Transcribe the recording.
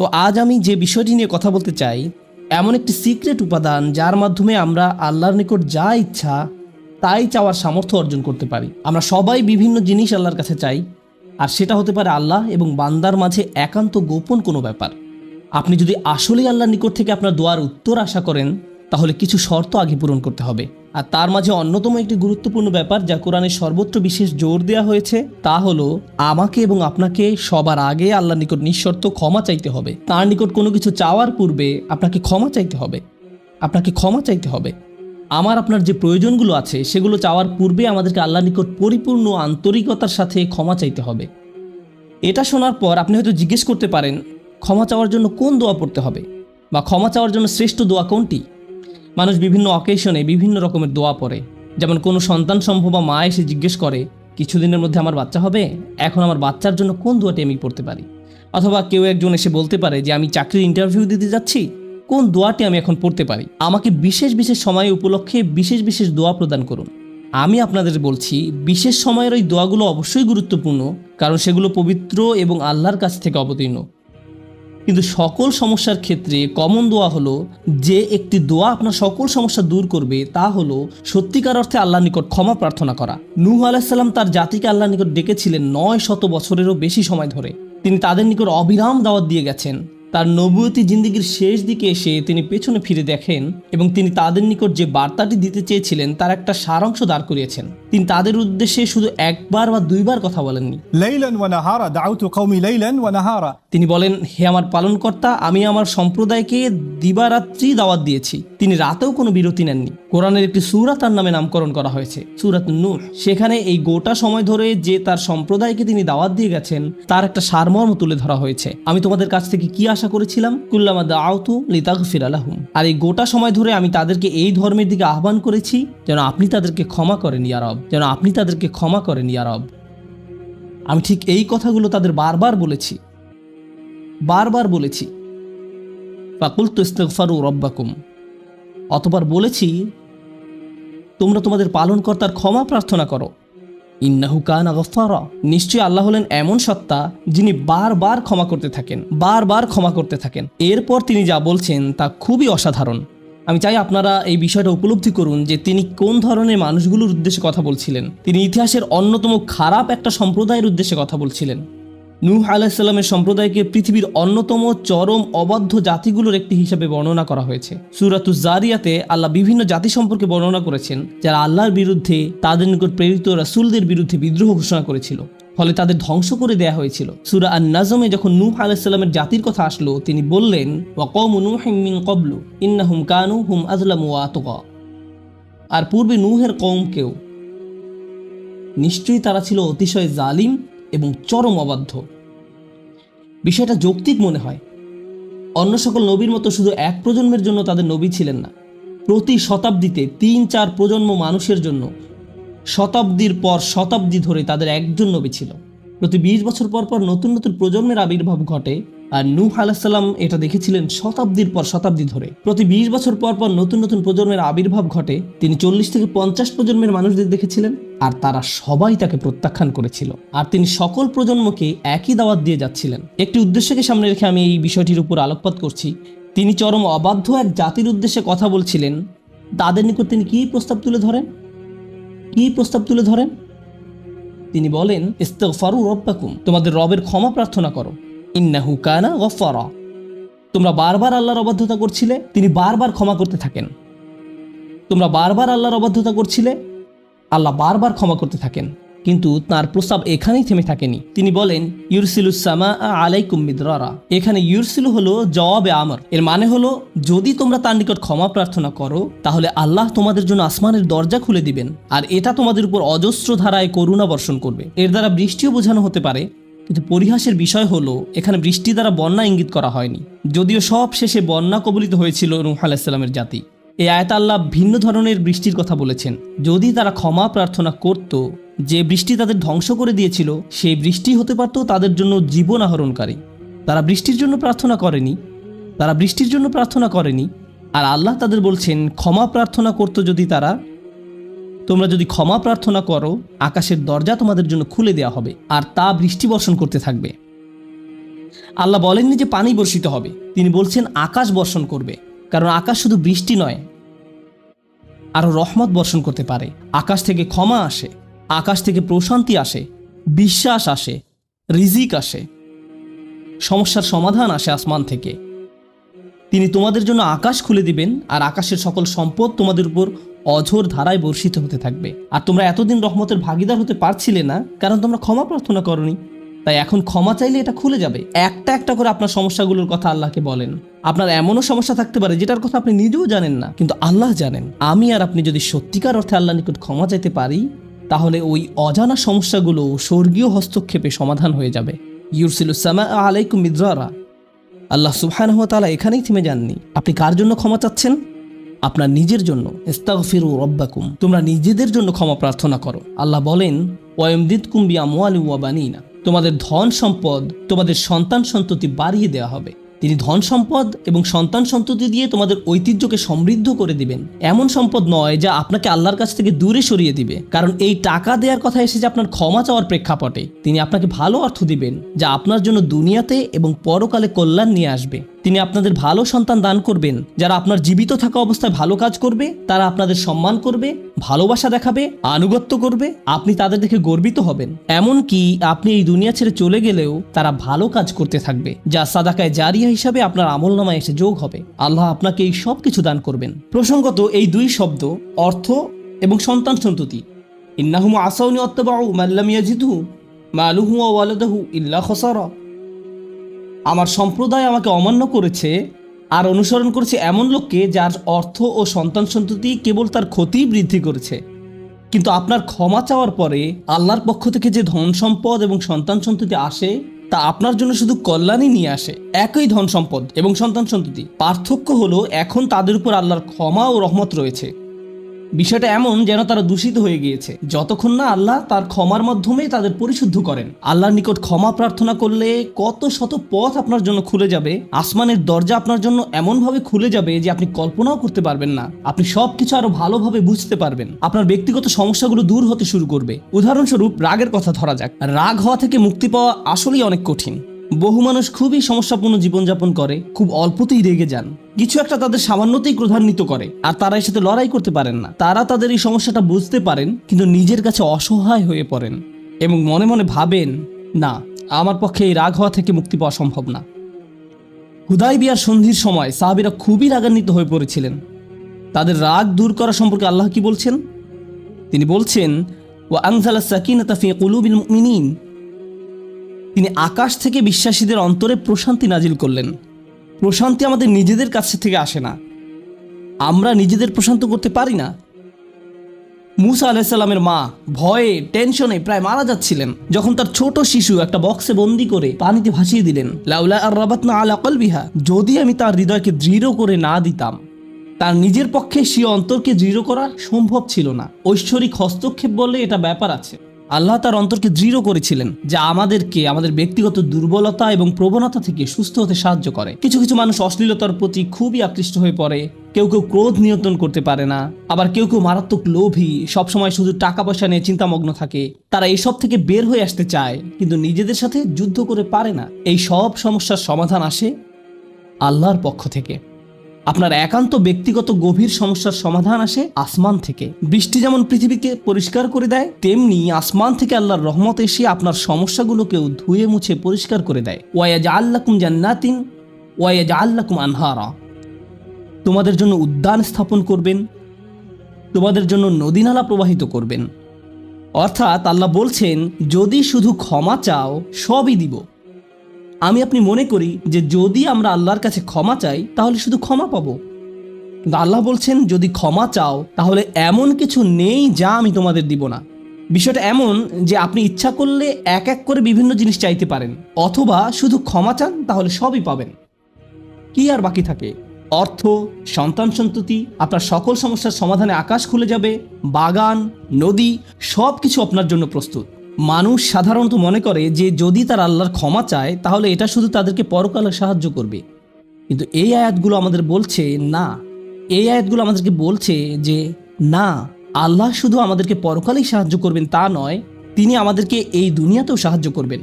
তো আজ আমি যে বিষয়টি নিয়ে কথা বলতে চাই, এমন একটি সিক্রেট উপাদান যার মাধ্যমে আমরা আল্লাহর নিকট যা ইচ্ছা তাই চাওয়ার সামর্থ্য অর্জন করতে পারি। আমরা সবাই বিভিন্ন জিনিস আল্লাহর কাছে চাই, আর সেটা হতে পারে আল্লাহ এবং বান্দার মাঝে একান্ত গোপন কোনো ব্যাপার। আপনি যদি আসলেই আল্লাহর নিকট থেকে আপনার দোয়ার উত্তর আশা করেন, তাহলে কিছু শর্ত আগে পূরণ করতে হবে। আর তার মাঝে অন্যতম একটি গুরুত্বপূর্ণ ব্যাপার যা কোরআনের সর্বত্র বিশেষ জোর দেওয়া হয়েছে, তা হলো আমাকে এবং আপনাকে সবার আগে আল্লাহর নিকট নিঃশর্ত ক্ষমা চাইতে হবে। তার নিকট কোনো কিছু চাওয়ার পূর্বে আপনাকে ক্ষমা চাইতে হবে। আপনাকে ক্ষমা চাইতে হবে। আমার আপনার যে প্রয়োজনগুলো আছে, সেগুলো চাওয়ার পূর্বে আমাদেরকে আল্লাহর নিকট পরিপূর্ণ আন্তরিকতার সাথে ক্ষমা চাইতে হবে। এটা শোনার পর আপনি হয়তো জিজ্ঞেস করতে পারেন, ক্ষমা চাওয়ার জন্য কোন দোয়া পড়তে হবে? বা ক্ষমা চাওয়ার জন্য শ্রেষ্ঠ দোয়া কোনটি? মানুষ বিভিন্ন অকেশনে বিভিন্ন রকমের দোয়া পড়ে। যেমন, কোনো সন্তান সম্ভব বা মা এসে জিজ্ঞেস করে, কিছুদিনের মধ্যে আমার বাচ্চা হবে? এখন আমার বাচ্চার জন্য কোন দোয়াটি আমি পড়তে পারি? অথবা কেউ একজন এসে বলতে পারে যে, আমি চাকরির ইন্টারভিউ দিতে যাচ্ছি, কোন দোয়াটি আমি এখন পড়তে পারি? আমাকে বিশেষ বিশেষ সময় উপলক্ষে বিশেষ বিশেষ দোয়া প্রদান করুন। আমি আপনাদের বলছি, বিশেষ সময়ের ওই দোয়াগুলো অবশ্যই গুরুত্বপূর্ণ, কারণ সেগুলো পবিত্র এবং আল্লাহর কাছ থেকে অবতীর্ণ। কিন্তু সকল সমস্যার ক্ষেত্রে কমন দোয়া হলো, যে একটি দোয়া আপনার সকল সমস্যা দূর করবে, তা হলো সত্যিকার অর্থে আল্লাহ নিকট ক্ষমা প্রার্থনা করা। নূহ আলাহিসাল্লাম তার জাতিকে আল্লাহ নিকট ডেকেছিলেন নয় শত বছরেরও বেশি সময় ধরে। তিনি তাদের নিকট অবিরাম দাওয়াত দিয়ে গেছেন। তার নবুয়তি জিন্দিগির শেষ দিকে এসে তিনি পেছনে ফিরে দেখেন এবং তিনি তাদের নিকট যে বার্তাটি দিতে চেয়েছিলেন তার একটা সারাংশ দাঁড় করিয়েছেন। তিনি তাদের উদ্দেশ্যে শুধু একবার বা দুইবার কথা বলেননি। তিনি বলেন হে আমার পালনকর্তা আমি আমার সম্প্রদায়কে দিবারাত্রি দাওয়াত দিয়েছি। তিনি রাতেও কোনো বিরতি নেননি। কোরআনের একটি সুরা তার নামে নামকরণ করা হয়েছে সুরাত নূর সেখানে এই গোটা সময় ধরে যে তার সম্প্রদায়কে তিনি দাওয়াত দিয়ে গেছেন তার একটা সারমর্ম তুলে ধরা হয়েছে। আমি তোমাদের কাছ থেকে কি আশা করেছিলাম, কুল্লামা দাউতু লিতাগফির আলাহুম আর এই গোটা সময় ধরে আমি তাদেরকে এই ধর্মের দিকে আহ্বান করেছি, যেন আপনি তাদেরকে ক্ষমা করেন ইয়ারব যেন আপনি তাদেরকে ক্ষমা করেন ইয়ারব আমি ঠিক এই কথাগুলো তাদের বারবার বলেছি বারবার বলেছি। ফাকুল তো ইস্তেকফারু রব্বাকুম। অতবার বলেছি, তোমরা তোমাদের পালনকর্তার ক্ষমা প্রার্থনা করো। ইন্নাহু কান আগফারা নিশ্চয়ই আল্লাহ হলেন এমন সত্তা যিনি বারবার ক্ষমা করতে থাকেন, বারবার ক্ষমা করতে থাকেন। এরপর তিনি যা বলছেন তা খুবই অসাধারণ। আমি চাই আপনারা এই বিষয়টা উপলব্ধি করুন যে তিনি কোন ধরনের মানুষগুলোর উদ্দেশ্যে কথা বলছিলেন। তিনি ইতিহাসের অন্যতম খারাপ একটা সম্প্রদায়ের উদ্দেশ্যে কথা বলছিলেন। নূহ আলাহিসাল্লামের সম্প্রদায়কে পৃথিবীর অন্যতম চরম অবাধ্য জাতিগুলোর একটি হিসাবে বর্ণনা করা হয়েছে। সুরাতু জারিয়াতে আল্লাহ বিভিন্ন জাতি সম্পর্কে বর্ণনা করেছেন, যারা আল্লাহর বিরুদ্ধে, তাদের নিকট প্রেরিত রাসুলদের বিরুদ্ধে বিদ্রোহ ঘোষণা করেছিল। ফলে তাদের ধ্বংস করে দেয়া হয়েছিল। সুরা আন নাজমে যখন নূহ আলাইসাল্লামের জাতির কথা আসলো, তিনি বললেন কবলু ইন্নাহুম কানু হুম আজলাম আর পূর্বে নূহের কৌমকেও নিশ্চয়ই তারা ছিল অতিশয় জালিম এবং চরম অবাধ্য। বিষয়টা যৌক্তিক মনে হয়। অন্য সকল নবীর মতো শুধু এক প্রজন্মের জন্য তাদের নবী ছিলেন না। প্রতি শতাব্দীতে তিন চার প্রজন্ম মানুষের জন্য শতাব্দীর পর শতাব্দী ধরে তাদের একজন নবী ছিল। প্রতি বিশ বছর পর পর নতুন নতুন প্রজন্মের আবির্ভাব ঘটে আর নূহ আলাহিসাল্লাম এটা দেখেছিলেন শতাব্দীর পর শতাব্দী ধরে। প্রতি বিশ বছর পর পর নতুন নতুন প্রজন্মের আবির্ভাব ঘটে। তিনি চল্লিশ থেকে পঞ্চাশ প্রজন্মের মানুষদের দেখেছিলেন। আর তারা সবাই তাকে প্রত্যাখ্যান করেছিল। আর তিনি সকল প্রজন্মকে একই দাওয়াত দিয়ে যাচ্ছিলেন। একটি উদ্দেশ্যকে সামনে রেখে আমি এই বিষয়টির উপর আলোকপাত করছি। তিনি চরম অবাধ্য এক জাতির উদ্দেশ্যে কথা বলছিলেন। তাদের নিকট তিনি কী প্রস্তাব তুলে ধরেন? কি প্রস্তাব তুলে ধরেন? তিনি বলেন, ইস্তেগফারু রব্বাকুম, তোমাদের রবের ক্ষমা প্রার্থনা করো। ইন্নাহু কানা গফারা। তোমরা বারবার আল্লাহর অবাধ্যতা করছিলে, তিনি বারবার ক্ষমা করতে থাকেন। তোমরা বারবার আল্লাহর অবাধ্যতা করছিলে আল্লাহ বারবার ক্ষমা করতে থাকেন, কিন্তু তার প্রস্তাব এখানেই থেমে থাকেনি। তিনি বলেন ইউরসিলুসামা আলাইকুম মিদরারা। এখানে ইউরসিলু হলো জবাবে আমর। এর মানে হলো, যদি তোমরা তার নিকট ক্ষমা প্রার্থনা করো, তাহলে আল্লাহ তোমাদের জন্য আসমানের দরজা খুলে দিবেন, আর এটা তোমাদের উপর অজস্র ধারায় করুণা বর্ষণ করবে। এর দ্বারা বৃষ্টিও বোঝানো হতে পারে, কিন্তু পরিহাসের বিষয় হলো, এখানে বৃষ্টি দ্বারা বন্যা ইঙ্গিত করা হয়নি। যদিও সব শেষে বন্যা কবলিত হয়েছিল নূহ আলাহিসাল্লামের জাতি। এই আয়াত আল্লাহ ভিন্ন ধরনের বৃষ্টির কথা বলেছেন। যদি তারা ক্ষমা প্রার্থনা করত, যে বৃষ্টি তাদের ধ্বংস করে দিয়েছিল, সেই বৃষ্টি হতে পারত তাদের জন্য জীবন আহরণকারী। তারা বৃষ্টির জন্য প্রার্থনা করেনি, তারা বৃষ্টির জন্য প্রার্থনা করেনি, আর আল্লাহ তাদের বলছেন, ক্ষমা প্রার্থনা করতো যদি তারা, তোমরা যদি ক্ষমা প্রার্থনা করো, আকাশের দরজা তোমাদের জন্য খুলে দেওয়া হবে, আর তা বৃষ্টি বর্ষণ করতে থাকবে। আল্লাহ বলেননি যে পানি বর্ষিত হবে, তিনি বলছেন, আকাশ বর্ষণ করবে। কারণ আকাশ শুধু বৃষ্টি নয়, আরও রহমত বর্ষণ করতে পারে। আকাশ থেকে ক্ষমা আসে, আকাশ থেকে প্রশান্তি আসে, বিশ্বাস আসে, রিজিক আসে, সমস্যার সমাধান আসে আসমান থেকে। তিনি তোমাদের জন্য আকাশ খুলে দিবেন, আর আকাশের সকল সম্পদ তোমাদের উপর অঝোর ধারায় বর্ষিত হতে থাকবে। আর তোমরা এতদিন রহমতের ভাগিদার হতে পারছিলে না, কারণ তোমরা ক্ষমা প্রার্থনা করনি। তাই এখন ক্ষমা চাইলে এটা খুলে যাবে। একটা একটা করে আপনার সমস্যাগুলোর কথা আল্লাহকে বলেন। আপনার এমনও সমস্যা থাকতে পারে, যেটার কথা আপনি নিজেও জানেন না, কিন্তু আল্লাহ জানেন। আমি আর আপনি যদি সত্যিকার অর্থে আল্লাহ নিকট ক্ষমা চাইতে পারি, তাহলে ওই অজানা সমস্যাগুলো স্বর্গীয় হস্তক্ষেপে সমাধান হয়ে যাবে। ইউরসিলুসামা আলাইকুম মিদ্রারা। আল্লাহ সুবহানাহু তাআলা এখানেই থেমে যাননি। আপনি কার জন্য ক্ষমা চাচ্ছেন? আপনার নিজের জন্য। ইস্তাগফিরু রব্বাকুম। তোমরা নিজেদের জন্য ক্ষমা প্রার্থনা করো। আল্লাহ বলেন ওয়ায়মদিদকুম বিআমওয়ালি ওয়া বানিনা। তোমাদের ধন সম্পদ তোমাদের সন্তান সন্ততি বাড়িয়ে দেওয়া হবে। তিনি ধন সম্পদ এবং সন্তান সন্ততি দিয়ে তোমাদের ঐতিহ্যকে সমৃদ্ধ করে দিবেন। এমন সম্পদ নয় যা আপনাকে আল্লাহর কাছ থেকে দূরে সরিয়ে দিবে। কারণ এই টাকা দেওয়ার কথা এসেছে আপনার ক্ষমা চাওয়ার প্রেক্ষাপটে, তিনি আপনাকে ভালো অর্থ দিবেন, যা আপনার জন্য দুনিয়াতে এবং পরকালে কল্যাণ নিয়ে আসবে। তিনি আপনাদের ভালো সন্তান দান করবেন। যারা আপনার জীবিত থাকা অবস্থায় ভালো কাজ করবে, তারা আপনাদের সম্মান করবে, ভালোবাসা দেখাবে, আনুগত্য করবে, আপনি তাদের দেখে গর্বিত হবেন। এমন কি আপনি এই দুনিয়া ছেড়ে চলে গেলেও তারা ভালো কাজ করতে থাকবে, যা সাদাকায় জারিয়া হিসাবে আপনার আমল নামায় এসে যোগ হবে। আল্লাহ আপনাকে এই সব কিছু দান করবেন। প্রসঙ্গত, এই দুই শব্দ অর্থ এবং সন্তান সন্ততি। ইন্নাহুম আসাউনি অত্তবাউ মাল্লাম ইয়াজিদু মালুহু ওয়ালাদাহু ইল্লা খসারা। আমার সম্প্রদায় আমাকে অমান্য করেছে আর অনুসরণ করেছে এমন লোককে যার অর্থ ও সন্তান সন্ততি কেবল তার ক্ষতি বৃদ্ধি করেছে। কিন্তু আপনার ক্ষমা চাওয়ার পরে আল্লাহর পক্ষ থেকে যে ধন সম্পদ এবং সন্তান সন্ততি আসে, তা আপনার জন্য শুধু কল্যাণই নিয়ে আসে, একই ধন সম্পদ এবং সন্তান সন্ততি। পার্থক্য হলো এখন তাদের উপর আল্লাহর ক্ষমা ও রহমত রয়েছে। বিষয়টা এমন যেন তারা দূষিত হয়ে গিয়েছে। যতক্ষণ না আল্লাহ তার ক্ষমার মাধ্যমে তাদের পরিশুদ্ধ করেন। আল্লাহর নিকট ক্ষমা প্রার্থনা করলে কত শত পথ আপনার জন্য খুলে যাবে, আসমানের দরজা আপনার জন্য এমনভাবে খুলে যাবে যে আপনি কল্পনাও করতে পারবেন না। আপনি সব কিছু আরও ভালোভাবে বুঝতে পারবেন। আপনার ব্যক্তিগত সমস্যাগুলো দূর হতে শুরু করবে। উদাহরণস্বরূপ, রাগের কথা ধরা যাক। রাগ হওয়া থেকে মুক্তি পাওয়া আসলেই অনেক কঠিন। বহু মানুষ খুবই সমস্যাপূর্ণ জীবনযাপন করে, খুব অল্পতেই রেগে যান। কিছু একটা তাদের সামান্যতেই ক্রধান্বিত করে, আর তারা এর সাথে লড়াই করতে পারেন না। তারা তাদের এই সমস্যাটা বুঝতে পারেন, কিন্তু নিজের কাছে অসহায় হয়ে পড়েন এবং মনে মনে ভাবেন, না, আমার পক্ষে এই রাগ হওয়া থেকে মুক্তি পাওয়া সম্ভব না। হুদাই বিয়ার সন্ধির সময় সাহাবিরা খুবই রাগান্বিত হয়ে পড়েছিলেন। তাদের রাগ দূর করা সম্পর্কে আল্লাহ কি বলছেন? তিনি বলছেন ও আংজালা সাকিনাতা ফি কুলুবিল মুমিনিন। তিনি আকাশ থেকে বিশ্বাসীদের অন্তরে প্রশান্তি নাজিল করলেন। প্রশান্তি আমাদের নিজেদের কাছ থেকে আসে না। আমরা নিজেদের প্রশান্ত করতে পারি না। মুসা আলাহিসাল্লামের মা ভয়ে, টেনশনে প্রায় মারা যাচ্ছিলেন। যখন তার ছোট শিশু একটা বক্সে বন্দি করে পানিতে ভাসিয়ে দিলেন, লাউলা আর রাবাত না আল বিহা যদি আমি তার হৃদয়কে দৃঢ় করে না দিতাম, তার নিজের পক্ষে সে অন্তরকে দৃঢ় করা সম্ভব ছিল না। ঐশ্বরিক হস্তক্ষেপ বললে এটা ব্যাপার আছে। আল্লাহ তার অন্তরকে দৃঢ় করেছিলেন যা আমাদেরকে আমাদের ব্যক্তিগত দুর্বলতা এবং প্রবণতা থেকে সুস্থ হতে সাহায্য করে। কিছু কিছু মানুষ অশ্লীলতার প্রতি খুবই আকৃষ্ট হয়ে পড়ে। কেউ কেউ ক্রোধ নিয়ন্ত্রণ করতে পারে না। আবার কেউ কেউ মারাত্মক লোভী, সবসময় শুধু টাকা পয়সা নিয়ে চিন্তামগ্ন থাকে। তারা এইসব থেকে বের হয়ে আসতে চায়, কিন্তু নিজেদের সাথে যুদ্ধ করে পারে না। এই সব সমস্যার সমাধান আসে আল্লাহর পক্ষ থেকে। আপনার একান্ত ব্যক্তিগত গভীর সমস্যার সমাধান আসে আসমান থেকে। বৃষ্টি যেমন পৃথিবীকে পরিষ্কার করে দেয়, তেমনি আসমান থেকে আল্লাহর রহমত এসে আপনার সমস্যাগুলোকেও ধুয়ে মুছে পরিষ্কার করে দেয়। ওয়াজ আল্লাকুম জান্নাতিন ওয়াজ আল্লাকুম আনহারা। তোমাদের জন্য উদ্যান স্থাপন করবেন, তোমাদের জন্য নদীনালা প্রবাহিত করবেন। অর্থাৎ আল্লাহ বলছেন, যদি শুধু ক্ষমা চাও, সবই দিব। আমি আপনি মনে করি যে যদি আমরা আল্লাহর কাছে ক্ষমা চাই, তাহলে শুধু ক্ষমা পাবো। আল্লাহ বলছেন, যদি ক্ষমা চাও, তাহলে এমন কিছু নেই যা আমি তোমাদের দিব না। বিষয়টা এমন যে আপনি ইচ্ছা করলে এক এক করে বিভিন্ন জিনিস চাইতে পারেন, অথবা শুধু ক্ষমা চান, তাহলে সবই পাবেন। কি আর বাকি থাকে? অর্থ, সন্তান সন্ততি, আপনার সকল সমস্যার সমাধানে আকাশ খুলে যাবে, বাগান, নদী সব কিছু আপনার জন্য প্রস্তুত। মানুষ সাধারণত মনে করে যে যদি তার আল্লাহর ক্ষমা চায়, তাহলে এটা শুধু তাদেরকে পরকালে সাহায্য করবে। কিন্তু এই আয়াতগুলো আমাদের বলছে, না। এই আয়াতগুলো আমাদেরকে বলছে যে, না, আল্লাহ শুধু আমাদেরকে পরকালেই সাহায্য করবেন তা নয়, তিনি আমাদেরকে এই দুনিয়াতেও সাহায্য করবেন।